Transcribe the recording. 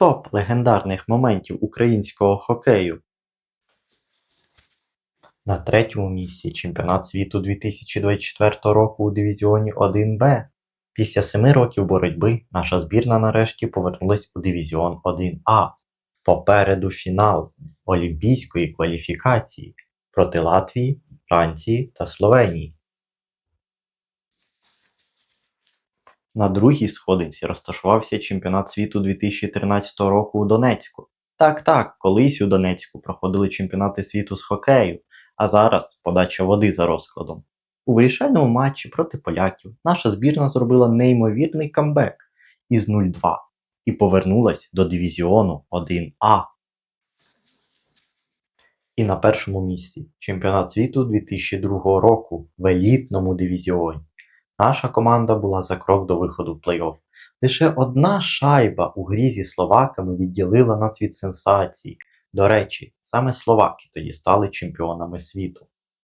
Топ легендарних моментів українського хокею. На третьому місці чемпіонат світу 2024 року у дивізіоні 1Б. Після семи років боротьби наша збірна нарешті повернулась у дивізіон 1А. Попереду фінал Олімпійської кваліфікації проти Латвії, Франції та Словенії. На другій сходинці розташувався чемпіонат світу 2013 року у Донецьку. Так, так, колись у Донецьку проходили чемпіонати світу з хокею, а зараз подача води за розкладом. У вирішальному матчі проти поляків наша збірна зробила неймовірний камбек із 0-2 і повернулась до дивізіону 1А. І на першому місці чемпіонат світу 2002 року в елітному дивізіоні. Наша команда була за крок до виходу в плей-офф. Лише одна шайба у грі зі словаками відділила нас від сенсації. До речі, саме словаки тоді стали чемпіонами світу.